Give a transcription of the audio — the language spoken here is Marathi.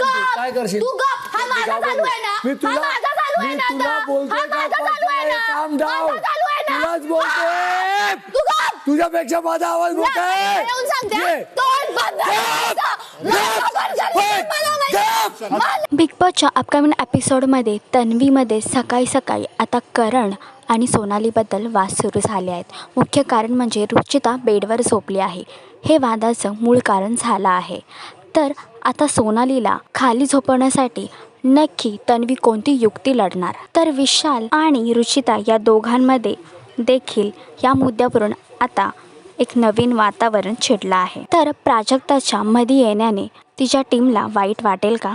तू? काय करशील? तू गप. हा माझा चालू आहे ना? मी हा तुला माझा चालू आहे मी ना तुला? बोलतोय हा का? काम डाव? तुलाच बोलतोय. तुझ्यापेक्षा माझा आवाज मोठा बिग बॉसच्या अपकमिंग एपिसोडमध्ये तन्वीमध्ये सकाळी सकाळी आता करण आणि सोनालीबद्दल वाद सुरू झाले आहेत. मुख्य कारण म्हणजे रुचिता बेडवर झोपली आहे. हे वादाचं मूळ कारण झालं आहे. तर आता सोनालीला खाली झोपवण्यासाठी नक्की तन्वी कोणती युक्ती लढणार? तर विशाल आणि रुचिता या दोघांमध्ये देखील या मुद्द्यावरून आता एक नवीन वातावरण छिडलं आहे. तर प्राजक्ताच्या मध्ये येण्याने तिच्या टीमला वाईट वाटेल का?